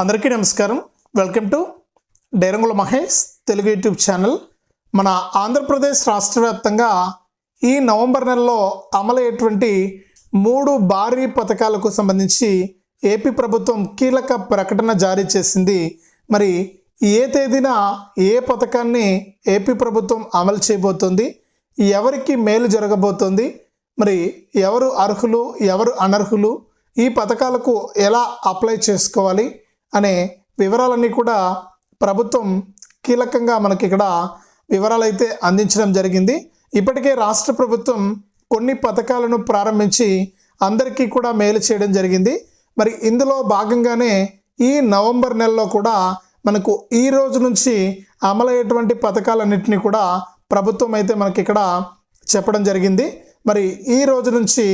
అందరికీ నమస్కారం. Welcome to Dairangula Mahesh Telugu YouTube channel. మన ఆంధ్రప్రదేశ్ రాష్ట్ర వ్యాప్తంగా ఈ నవంబర్ నెలలో అమలయ్యేటువంటి మూడు భారీ పథకాలకు సంబంధించి ఏపీ ప్రభుత్వం కీలక ప్రకటన జారీ చేసింది. మరి ఏ తేదీన ఏ పథకాన్ని ఏపీ ప్రభుత్వం అమలు చేయబోతోంది? ఎవరికి మేలు జరగబోతోంది? మరి ఎవరు అర్హులు ఎవరు అనర్హులు? ఈ పథకాలకు ఎలా అప్లై చేసుకోవాలి? అనే వివరాలన్నీ కూడా ప్రభుత్వం కీలకంగా మనకి ఇక్కడ వివరాలు అయితే అందించడం జరిగింది. ఇప్పటికే రాష్ట్ర ప్రభుత్వం కొన్ని పథకాలను ప్రారంభించి అందరికీ కూడా మేలు చేయడం జరిగింది. మరి ఇందులో భాగంగానే ఈ నవంబర్ నెలలో కూడా మనకు ఈ రోజు నుంచి అమలయ్యేటువంటి పథకాలన్నింటినీ కూడా ప్రభుత్వం అయితే మనకి ఇక్కడ చెప్పడం జరిగింది. మరి ఈ రోజు నుంచి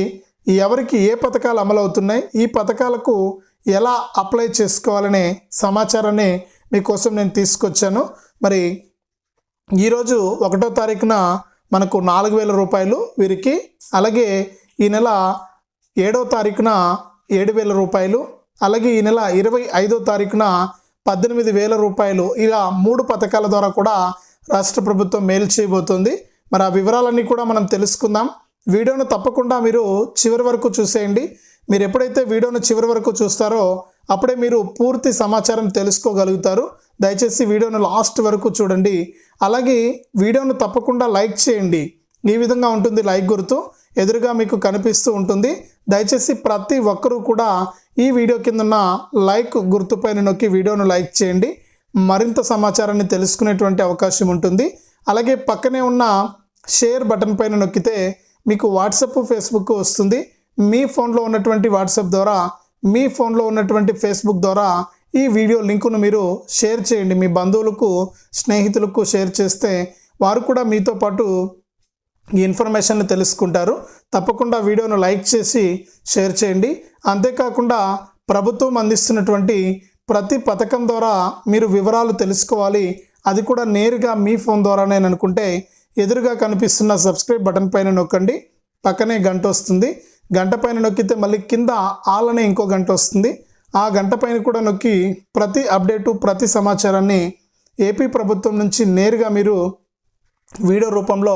ఎవరికి ఏ పథకాలు అమలవుతున్నాయి? ఈ పథకాలకు ఎలా అప్లై చేసుకోవాలనే సమాచారాన్ని మీకోసం నేను తీసుకొచ్చాను. మరి ఈరోజు ఒకటో తారీఖున మనకు నాలుగు వేల రూపాయలు వీరికి అలాగే ఈ నెల ఏడో తారీఖున ఏడు వేల రూపాయలు అలాగే ఈ నెల ఇరవై ఐదో తారీఖున పద్దెనిమిది వేల రూపాయలు. ఇలా మూడు పథకాల ద్వారా కూడా రాష్ట్ర ప్రభుత్వం మేలు చేయబోతుంది. మరి ఆ వివరాలన్నీ కూడా మనం తెలుసుకుందాం. వీడియోను తప్పకుండా మీరు చివరి వరకు చూసేయండి. మీరు ఎప్పుడైతే వీడియోను చివరి వరకు చూస్తారో అప్పుడే మీరు పూర్తి సమాచారం తెలుసుకోగలుగుతారు. దయచేసి వీడియోను లాస్ట్ వరకు చూడండి. అలాగే వీడియోను తప్పకుండా లైక్ చేయండి. ఈ విధంగా ఉంటుంది లైక్ గుర్తు. ఎదురుగా మీకు కనిపిస్తూ ఉంటుంది. దయచేసి ప్రతి ఒక్కరూ కూడా ఈ వీడియో కింద ఉన్న లైక్ గుర్తుపైన నొక్కి వీడియోను లైక్ చేయండి. మరింత సమాచారాన్ని తెలుసుకునేటువంటి అవకాశం ఉంటుంది. అలాగే పక్కనే ఉన్న షేర్ బటన్ పైన నొక్కితే మీకు వాట్సప్ ఫేస్బుక్ వస్తుంది. మీ ఫోన్లో ఉన్నటువంటి వాట్సాప్ ద్వారా మీ ఫోన్లో ఉన్నటువంటి ఫేస్బుక్ ద్వారా ఈ వీడియో లింకును మీరు షేర్ చేయండి. మీ బంధువులకు స్నేహితులకు షేర్ చేస్తే వారు కూడా మీతో పాటు ఈ ఇన్ఫర్మేషన్ తెలుసుకుంటారు. తప్పకుండా వీడియోను లైక్ చేసి షేర్ చేయండి. అంతేకాకుండా ప్రభుత్వం అందిస్తున్నటువంటి ప్రతి పథకం ద్వారా మీరు వివరాలు తెలుసుకోవాలి. అది కూడా నేరుగా మీ ఫోన్ ద్వారానే అనుకుంటే ఎదురుగా కనిపిస్తున్న సబ్స్క్రైబ్ బటన్ పైన నొక్కండి. పక్కనే గంట వస్తుంది. గంట పైన నొక్కితే మళ్ళీ కింద ఆలనే ఇంకో గంట వస్తుంది. ఆ గంట పైన కూడా నొక్కి ప్రతి అప్డేటు ప్రతి సమాచారాన్ని ఏపీ ప్రభుత్వం నుంచి నేరుగా మీరు వీడియో రూపంలో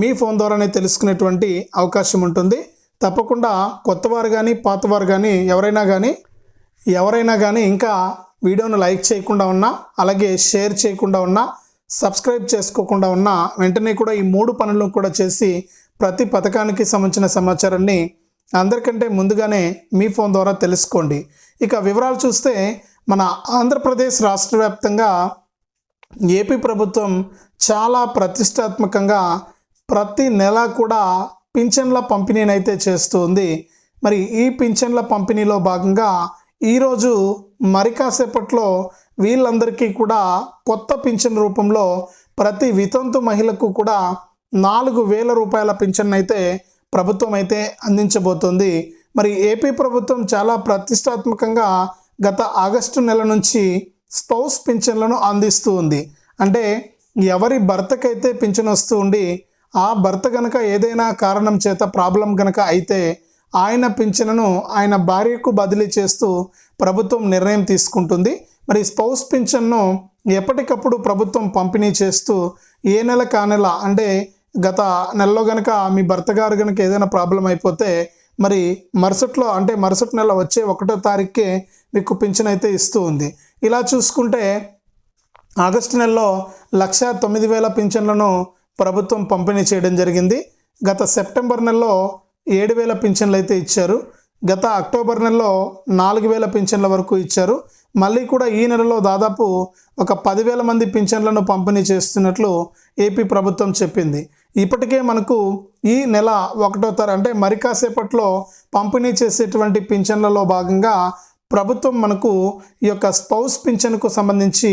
మీ ఫోన్ ద్వారానే తెలుసుకునేటువంటి అవకాశం ఉంటుంది. తప్పకుండా కొత్తవారు కానీ పాతవారు కానీ ఎవరైనా కానీ ఎవరైనా కానీ ఇంకా వీడియోను లైక్ చేయకుండా ఉన్నా అలాగే షేర్ చేయకుండా ఉన్నా సబ్స్క్రైబ్ చేసుకోకుండా ఉన్నా వెంటనే కూడా ఈ మూడు పనులను కూడా చేసి ప్రతి పథకానికి సంబంధించిన సమాచారాన్ని అందరికంటే ముందుగానే మీ ఫోన్ ద్వారా తెలుసుకోండి. ఇక వివరాలు చూస్తే మన ఆంధ్రప్రదేశ్ రాష్ట్ర వ్యాప్తంగా ఏపీ ప్రభుత్వం చాలా ప్రతిష్టాత్మకంగా ప్రతి నెల కూడా పింఛన్ల పంపిణీని అయితే చేస్తూ ఉంది మరి ఈ పింఛన్ల పంపిణీలో భాగంగా ఈరోజు మరి కాసేపట్లో వీళ్ళందరికీ కూడా కొత్త పింఛన్ రూపంలో ప్రతి వితంతు మహిళకు కూడా నాలుగు వేల రూపాయల పింఛన్ అయితే ప్రభుత్వం అయితే అందించబోతోంది. మరి ఏపీ ప్రభుత్వం చాలా ప్రతిష్టాత్మకంగా గత ఆగస్టు నెల నుంచి స్పౌస్ పింఛన్లను అందిస్తూ ఉంది. అంటే ఎవరి భర్తకైతే పింఛన్ వస్తూ ఉండి ఆ భర్త గనక ఏదైనా కారణం చేత ప్రాబ్లం గనక అయితే ఆయన పింఛన్ను ఆయన భార్యకు బదిలీ చేస్తూ ప్రభుత్వం నిర్ణయం తీసుకుంటుంది. మరి స్పౌస్ పింఛన్ను ఎప్పటికప్పుడు ప్రభుత్వం పంపిణీ చేస్తూ ఏ నెల కా నెల అంటే గత నెలలో గనక మీ భర్త గారు గనక ఏదైనా ప్రాబ్లం అయిపోతే మరి మరుసట్లో అంటే మరుసటి నెల వచ్చే ఒకటో తారీఖుకే మీకు పింఛన్ అయితే ఇస్తూ ఉంది. ఇలా చూసుకుంటే ఆగస్టు నెలలో లక్ష తొమ్మిది వేల పింఛన్లను ప్రభుత్వం పంపిణీ చేయడం జరిగింది. గత సెప్టెంబర్ నెలలో ఏడు వేల పింఛన్లు అయితే ఇచ్చారు. గత అక్టోబర్ నెలలో నాలుగు వేల పింఛన్ల వరకు ఇచ్చారు. మళ్ళీ కూడా ఈ నెలలో దాదాపు ఒక పదివేల మంది పింఛన్లను పంపిణీ చేస్తున్నట్లు ఏపీ ప్రభుత్వం చెప్పింది. ఇప్పటికే మనకు ఈ నెల ఒకటో తర అంటే మరి కాసేపట్లో పంపిణీ చేసేటువంటి పింఛన్లలో భాగంగా ప్రభుత్వం మనకు ఈ యొక్క స్పౌస్ పింఛన్కు సంబంధించి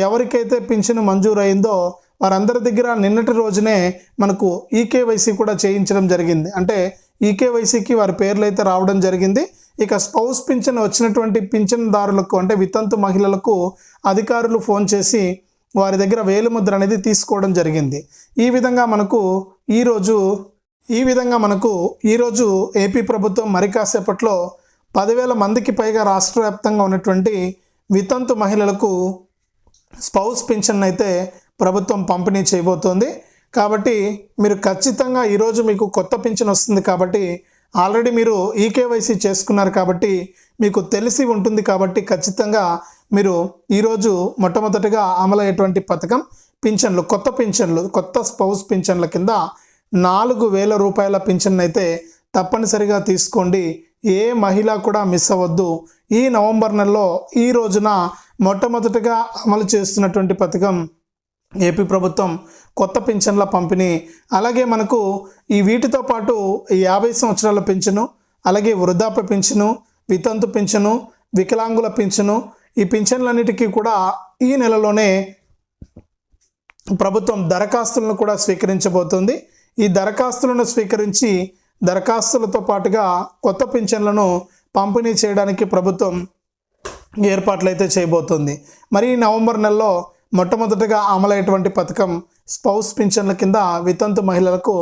ఎవరికైతే పింఛను మంజూరైందో వారందరి దగ్గర నిన్నటి రోజునే మనకు ఈకేవైసీ కూడా చేయించడం జరిగింది. అంటే ఈకేవైసీకి వారి పేర్లు అయితే రావడం జరిగింది. ఇక స్పౌస్ పింఛన్ వచ్చినటువంటి పింఛన్దారులకు అంటే వితంతు మహిళలకు అధికారులు ఫోన్ చేసి వారి దగ్గర వేలుముద్ర అనేది తీసుకోవడం జరిగింది. ఈ విధంగా మనకు ఈరోజు ఈ విధంగా మనకు ఈరోజు ఏపీ ప్రభుత్వం మరి కాసేపట్లో పదివేల మందికి పైగా రాష్ట్ర వ్యాప్తంగా ఉన్నటువంటి వితంతు మహిళలకు స్పౌస్ పింఛన్ అయితే ప్రభుత్వం పంపిణీ చేయబోతోంది. కాబట్టి మీరు ఖచ్చితంగా ఈరోజు మీకు కొత్త పింఛన్ వస్తుంది కాబట్టి ఆల్రెడీ మీరు ఈకేవైసీ చేసుకున్నారు కాబట్టి మీకు తెలిసి ఉంటుంది కాబట్టి ఖచ్చితంగా మీరు ఈరోజు మొట్టమొదటిగా అమలయ్యేటువంటి పథకం పింఛన్లు కొత్త పింఛన్లు కొత్త స్పౌస్ పింఛన్ల కింద నాలుగు వేల రూపాయల పింఛన్ అయితే తప్పనిసరిగా తీసుకోండి. ఏ మహిళ కూడా మిస్ అవ్వద్దు. ఈ నవంబర్ నెలలో ఈ రోజున మొట్టమొదటిగా అమలు చేస్తున్నటువంటి పథకం ఏపీ ప్రభుత్వం కొత్త పింఛన్ల పంపిణీ అలాగే మనకు ఈ వీటితో పాటు యాభై సంవత్సరాల పింఛను అలాగే వృద్ధాప్య పింఛను వితంతు పింఛను వికలాంగుల పింఛను ఈ పింఛన్లన్నిటికీ కూడా ఈ నెలలోనే ప్రభుత్వం దరఖాస్తులను కూడా స్వీకరించబోతుంది. ఈ దరఖాస్తులను స్వీకరించి దరఖాస్తులతో పాటుగా కొత్త పింఛన్లను పంపిణీ చేయడానికి ప్రభుత్వం ఏర్పాట్లు అయితే చేయబోతుంది. మరి ఈ నవంబర్ నెలలో మొట్టమొదటిగా అమలైనటువంటి పథకం స్పౌస్ పింఛన్ల కింద వితంతు మహిళలకు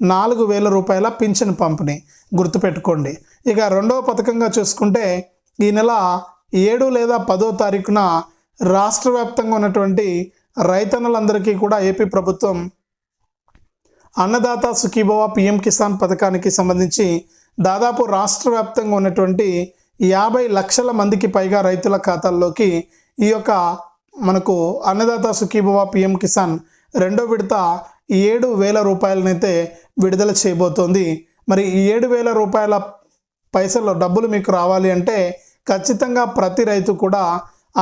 నాలుగు వేల రూపాయల పింఛన్ పంపిణీ. గుర్తుపెట్టుకోండి. ఇక రెండవ పథకంగా చూసుకుంటే ఈ నెల ఏడు లేదా పదో తారీఖున రాష్ట్ర వ్యాప్తంగా ఉన్నటువంటి రైతన్నులందరికీ కూడా ఏపీ ప్రభుత్వం అన్నదాత సుఖీభవ పిఎం కిసాన్ పథకానికి సంబంధించి దాదాపు రాష్ట్ర వ్యాప్తంగా ఉన్నటువంటి యాభై లక్షల మందికి పైగా రైతుల ఖాతాల్లోకి ఈ యొక్క మనకు అన్నదాత సుఖీభవ పిఎం కిసాన్ రెండో విడత ఏడు వేల రూపాయలనైతే విడుదల చేయబోతోంది. మరి ఈ ఏడు వేల రూపాయల పైసలు డబ్బులు మీకు రావాలి అంటే ఖచ్చితంగా ప్రతి రైతు కూడా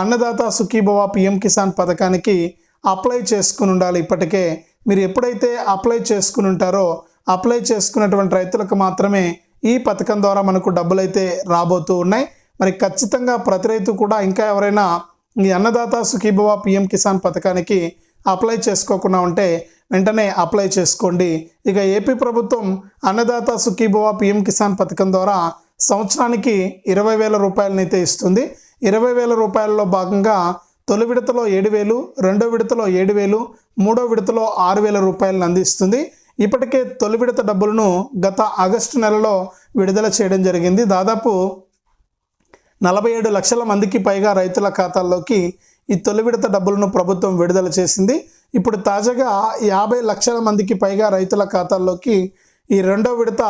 అన్నదాత సుఖీభవ పిఎం కిసాన్ పథకానికి అప్లై చేసుకుని ఉండాలి. ఇప్పటికే మీరు ఎప్పుడైతే అప్లై చేసుకుని ఉంటారో అప్లై చేసుకున్నటువంటి రైతులకు మాత్రమే ఈ పథకం ద్వారా మనకు డబ్బులు అయితే రాబోతూ ఉన్నాయి. మరి ఖచ్చితంగా ప్రతి రైతు కూడా ఇంకా ఎవరైనా ఈ అన్నదాత సుఖీభవ పిఎం కిసాన్ పథకానికి అప్లై చేసుకోకుండా ఉంటే వెంటనే అప్లై చేసుకోండి. ఇక ఏపీ ప్రభుత్వం అన్నదాత సుఖీభవ పిఎం కిసాన్ పథకం ద్వారా సంవత్సరానికి ఇరవై వేల రూపాయలనైతే ఇస్తుంది. ఇరవై వేల రూపాయలలో భాగంగా తొలి విడతలో ఏడు వేలు రెండో విడతలో ఏడు వేలు మూడో విడతలో ఆరు వేల రూపాయలను అందిస్తుంది. ఇప్పటికే తొలి విడత డబ్బులను గత ఆగస్టు నెలలో విడుదల చేయడం జరిగింది. దాదాపు నలభై ఏడు లక్షల మందికి పైగా రైతుల ఖాతాల్లోకి ఈ తొలి విడత డబ్బులను ప్రభుత్వం విడుదల చేసింది. ఇప్పుడు తాజాగా యాభై లక్షల మందికి పైగా రైతుల ఖాతాల్లోకి ఈ రెండో విడత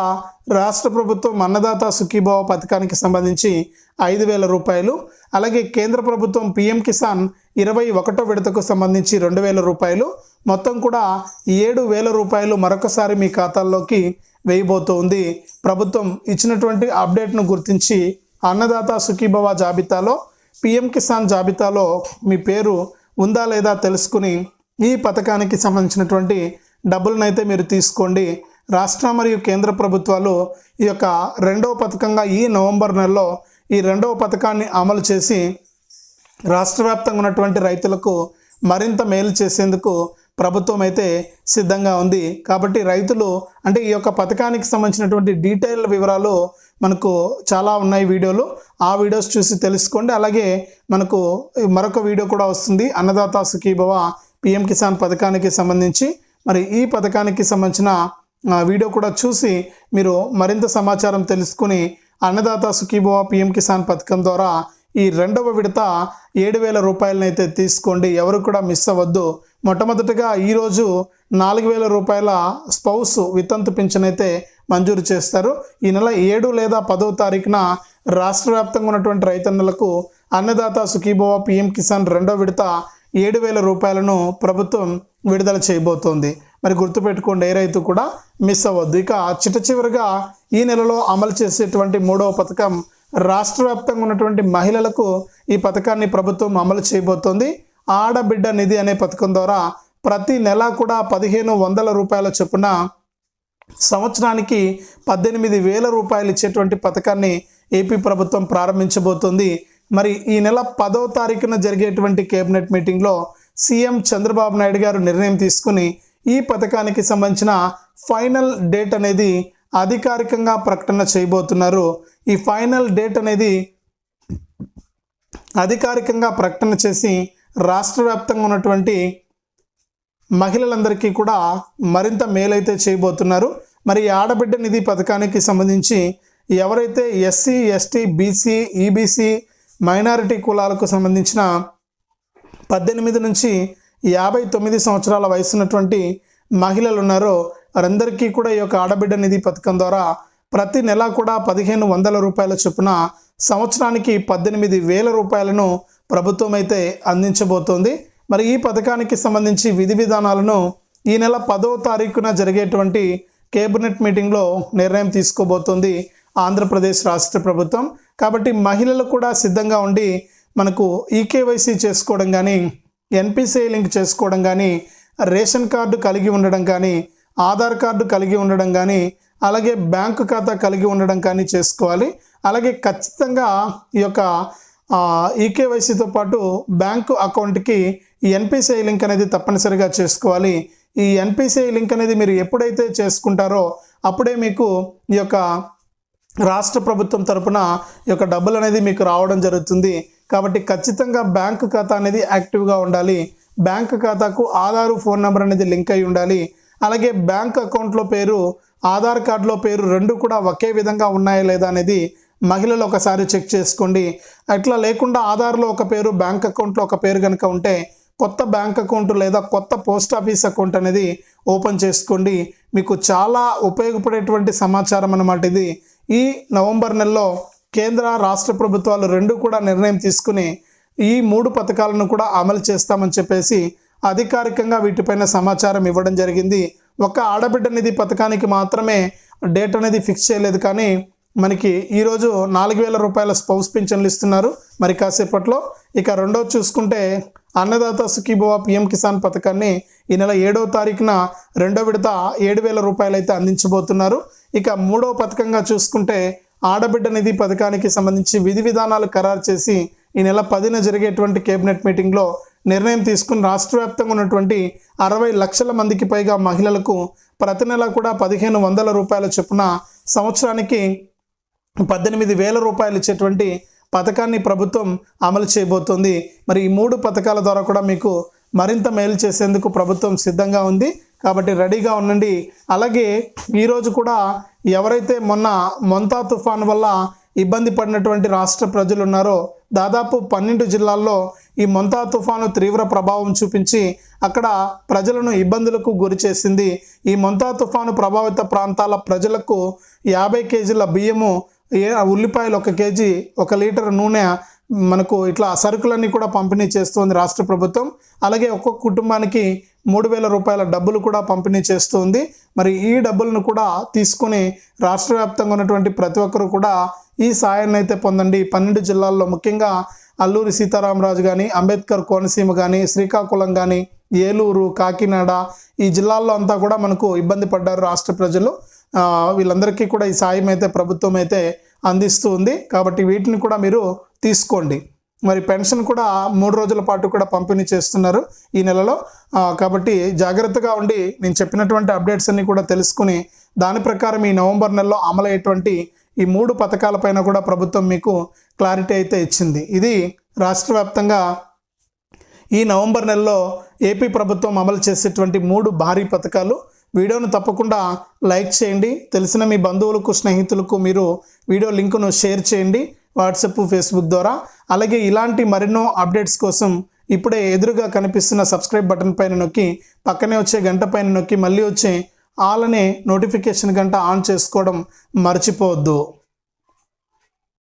రాష్ట్ర ప్రభుత్వం అన్నదాత సుఖీభావ పథకానికి సంబంధించి ఐదు వేల రూపాయలు అలాగే కేంద్ర ప్రభుత్వం పిఎం కిసాన్ ఇరవై ఒకటో విడతకు సంబంధించి రెండు వేల రూపాయలు మొత్తం కూడా ఏడు వేల రూపాయలు మరొకసారి మీ ఖాతాల్లోకి వేయబోతోంది. ప్రభుత్వం ఇచ్చినటువంటి అప్డేట్ను గుర్తించి అన్నదాత సుఖీభవ జాబితాలో పిఎం కిసాన్ జాబితాలో మీ పేరు ఉందా లేదా తెలుసుకుని ఈ పథకానికి సంబంధించినటువంటి డబ్బులనైతే మీరు తీసుకోండి. రాష్ట్ర మరియు కేంద్ర ప్రభుత్వాలు ఈ యొక్క రెండవ పథకంగా ఈ నవంబర్ నెలలో ఈ రెండవ పథకాన్ని అమలు చేసి రాష్ట్ర వ్యాప్తంగా ఉన్నటువంటి రైతులకు మరింత మేలు చేసేందుకు ప్రభుత్వం అయితే సిద్ధంగా ఉంది. కాబట్టి రైతులు అంటే ఈ యొక్క పథకానికి సంబంధించినటువంటి డీటెయిల్ వివరాలు మనకు చాలా ఉన్నాయి వీడియోలు. ఆ వీడియోస్ చూసి తెలుసుకోండి. అలాగే మనకు మరొక వీడియో కూడా వస్తుంది. అన్నదాత సుఖీభవ పిఎం కిసాన్ పథకానికి సంబంధించి. మరి ఈ పథకానికి సంబంధించిన ఆ, వీడియో కూడా చూసి మీరు మరింత సమాచారం తెలుసుకుని అన్నదాత సుఖీభవ పిఎం కిసాన్ పథకం ద్వారా ఈ రెండవ విడత ఏడు వేల రూపాయలనైతే తీసుకోండి. ఎవరు కూడా మిస్ అవ్వద్దు. మొట్టమొదటిగా ఈరోజు నాలుగు వేల రూపాయల స్పౌస్ వితంతు పింఛన్ అయితే మంజూరు చేస్తారు. ఈ నెల ఏడు లేదా పదవ తారీఖున రాష్ట్ర వ్యాప్తంగా ఉన్నటువంటి రైతన్నులకు అన్నదాత సుఖీభవ పిఎం కిసాన్ రెండో విడత ఏడు వేల రూపాయలను ప్రభుత్వం విడుదల చేయబోతోంది. మరి గుర్తుపెట్టుకోండి ఏ రైతు కూడా మిస్ అవ్వద్దు. ఇక చిట్ట చివరిగా ఈ నెలలో అమలు చేసేటువంటి మూడవ పథకం రాష్ట్ర వ్యాప్తంగా ఉన్నటువంటి మహిళలకు ఈ పథకాన్ని ప్రభుత్వం అమలు చేయబోతోంది. ఆడబిడ్డ నిధి అనే పథకం ద్వారా ప్రతి నెల కూడా పదిహేను వందల రూపాయల చొప్పున సంవత్సరానికి పద్దెనిమిది వేల రూపాయలు ఇచ్చేటువంటి పథకాన్ని ఏపీ ప్రభుత్వం ప్రారంభించబోతోంది. మరి ఈ నెల పదో తారీఖున జరిగేటువంటి కేబినెట్ మీటింగ్లో సీఎం చంద్రబాబు నాయుడు గారు నిర్ణయం తీసుకుని ఈ పథకానికి సంబంధించిన ఫైనల్ డేట్ అనేది అధికారికంగా ప్రకటన చేయబోతున్నారు. ఈ ఫైనల్ డేట్ అనేది అధికారికంగా ప్రకటన చేసి రాష్ట్ర వ్యాప్తంగా ఉన్నటువంటి మహిళలందరికీ కూడా మరింత మేలైతే చేయబోతున్నారు. మరి ఆడబిడ్డ నిధి పథకానికి సంబంధించి ఎవరైతే SC ST BC EBC minority కులాలకు సంబంధించిన పద్దెనిమిది నుంచి యాభై తొమ్మిది సంవత్సరాల వయసు ఉన్నటువంటి మహిళలు ఉన్నారో వారందరికీ కూడా ఈ యొక్క ఆడబిడ్డ నిధి పథకం ద్వారా ప్రతి నెల కూడా పదిహేను వందల రూపాయల చొప్పున సంవత్సరానికి పద్దెనిమిది వేల రూపాయలను ప్రభుత్వం అయితే అందించబోతోంది. మరి ఈ పథకానికి సంబంధించి విధి విధానాలను ఈ నెల పదో తారీఖున జరిగేటువంటి కేబినెట్ మీటింగ్లో నిర్ణయం తీసుకోబోతోంది ఆంధ్రప్రదేశ్ రాష్ట్ర ప్రభుత్వం. కాబట్టి మహిళలు కూడా సిద్ధంగా ఉండి మనకు ఈకేవైసీ చేసుకోవడం కానీ ఎన్పిసిఐ లింక్ చేసుకోవడం కానీ రేషన్ కార్డు కలిగి ఉండడం కానీ ఆధార్ కార్డు కలిగి ఉండడం కానీ అలాగే బ్యాంకు ఖాతా కలిగి ఉండడం కానీ చేసుకోవాలి. అలాగే ఖచ్చితంగా ఈ యొక్క ఈకేవైసీతో పాటు బ్యాంకు అకౌంట్కి ఎన్పిసిఐ లింక్ అనేది తప్పనిసరిగా చేసుకోవాలి. ఈ ఎన్పిసిఐ లింక్ అనేది మీరు ఎప్పుడైతే చేసుకుంటారో అప్పుడే మీకు ఈ యొక్క రాష్ట్ర ప్రభుత్వం తరపున ఈ యొక్క డబ్బులు అనేది మీకు రావడం జరుగుతుంది. కాబట్టి ఖచ్చితంగా బ్యాంకు ఖాతా అనేది యాక్టివ్గా ఉండాలి. బ్యాంక్ ఖాతాకు ఆధారు ఫోన్ నెంబర్ అనేది లింక్ అయి ఉండాలి. అలాగే బ్యాంక్ అకౌంట్లో పేరు ఆధార్ కార్డులో పేరు రెండు కూడా ఒకే విధంగా ఉన్నాయా లేదా అనేది మహిళలు ఒకసారి చెక్ చేసుకోండి. అట్లా లేకుండా ఆధార్లో ఒక పేరు బ్యాంక్ అకౌంట్లో ఒక పేరు కనుక ఉంటే కొత్త బ్యాంక్ అకౌంట్ లేదా కొత్త పోస్ట్ ఆఫీస్ అకౌంట్ అనేది ఓపెన్ చేసుకోండి. మీకు చాలా ఉపయోగపడేటువంటి సమాచారం అన్నమాట ఇది. ఈ నవంబర్ నెలలో కేంద్ర రాష్ట్ర ప్రభుత్వాలు రెండు కూడా నిర్ణయం తీసుకుని ఈ మూడు పథకాలను కూడా అమలు చేస్తామని చెప్పేసి అధికారికంగా వీటిపైన సమాచారం ఇవ్వడం జరిగింది. ఒక ఆడబిడ్డ నిధి పథకానికి మాత్రమే డేట్ అనేది ఫిక్స్ చేయలేదు కానీ మనకి ఈరోజు నాలుగు వేల రూపాయల స్పౌస్ పింఛన్లు ఇస్తున్నారు. మరి కాసేపట్లో ఇక రెండో చూసుకుంటే అన్నదాత సుఖీభవ పిఎం కిసాన్ పథకాన్ని ఈ నెల ఏడవ తారీఖున రెండో విడత ఏడు వేల రూపాయలు అయితే అందించబోతున్నారు. ఇక మూడో పథకంగా చూసుకుంటే ఆడబిడ్డ నిధి పథకానికి సంబంధించి విధి విధానాలు ఖరారు చేసి ఈ నెల పదిన జరిగేటువంటి కేబినెట్ మీటింగ్లో నిర్ణయం తీసుకుని రాష్ట్ర వ్యాప్తంగా ఉన్నటువంటి అరవై లక్షల మందికి పైగా మహిళలకు ప్రతి నెల కూడా పదిహేను వందల రూపాయల చొప్పున సంవత్సరానికి పద్దెనిమిది వేల రూపాయలు ఇచ్చేటువంటి పథకాన్ని ప్రభుత్వం అమలు చేయబోతోంది. మరి ఈ మూడు పథకాల ద్వారా కూడా మీకు మరింత మేలు చేసేందుకు ప్రభుత్వం సిద్ధంగా ఉంది. కాబట్టి రెడీగా ఉండండి. అలాగే ఈరోజు కూడా ఎవరైతే మొన్న మొంతా తుఫాన్ వల్ల ఇబ్బంది పడినటువంటి రాష్ట్ర ప్రజలు ఉన్నారో దాదాపు పన్నెండు జిల్లాల్లో ఈ మొంతా తుఫాను తీవ్ర ప్రభావం చూపించి అక్కడ ప్రజలను ఇబ్బందులకు గురి చేసింది. ఈ మొంతా తుఫాను ప్రభావిత ప్రాంతాల ప్రజలకు యాభై కేజీల బియ్యము ఏ ఉల్లిపాయలు ఒక కేజీ ఒక లీటర్ నూనె మనకు ఇట్లా సరుకులన్నీ కూడా పంపిణీ చేస్తుంది రాష్ట్ర ప్రభుత్వం. అలాగే ఒక్కొక్క కుటుంబానికి మూడు వేల రూపాయల డబ్బులు కూడా పంపిణీ చేస్తుంది. మరి ఈ డబ్బులను కూడా తీసుకుని రాష్ట్ర వ్యాప్తంగా ఉన్నటువంటి ప్రతి ఒక్కరు కూడా ఈ సాయాన్ని అయితే పొందండి. పన్నెండు జిల్లాల్లో ముఖ్యంగా అల్లూరి సీతారామరాజు కానీ అంబేద్కర్ కోనసీమ కానీ శ్రీకాకుళం కానీ ఏలూరు కాకినాడ ఈ జిల్లాల్లో అంతా కూడా మనకు ఇబ్బంది పడ్డారు రాష్ట్ర ప్రజలు. వీళ్ళందరికీ కూడా ఈ సాయం అయితే ప్రభుత్వం అయితే అందిస్తూ ఉంది కాబట్టి వీటిని కూడా మీరు తీసుకోండి. మరి పెన్షన్ కూడా మూడు రోజుల పాటు కూడా పంపిణీ చేస్తున్నారు ఈ నెలలో. కాబట్టి జాగ్రత్తగా ఉండి నేను చెప్పినటువంటి అప్డేట్స్ అన్ని కూడా తెలుసుకుని దాని ప్రకారం ఈ నవంబర్ నెలలో అమలయ్యేటువంటి ఈ మూడు పథకాలపైన కూడా ప్రభుత్వం మీకు క్లారిటీ అయితే ఇచ్చింది. ఇది రాష్ట్ర వ్యాప్తంగా ఈ నవంబర్ నెలలో ఏపీ ప్రభుత్వం అమలు చేసేటువంటి మూడు భారీ పథకాలు. వీడియోను తప్పకుండా లైక్ చేయండి. తెలిసిన మీ బంధువులకు స్నేహితులకు మీరు వీడియో లింకును షేర్ చేయండి వాట్సాప్ ఫేస్బుక్ ద్వారా. అలాగే ఇలాంటి మరెన్నో అప్డేట్స్ కోసం ఇప్పుడే ఎదురుగా కనిపిస్తున్న సబ్స్క్రైబ్ బటన్ పైన నొక్కి పక్కనే వచ్చే గంట పైన నొక్కి మళ్ళీ వచ్చే ఆల్ అనే నోటిఫికేషన్ గంట ఆన్ చేసుకోవడం మర్చిపోవద్దు.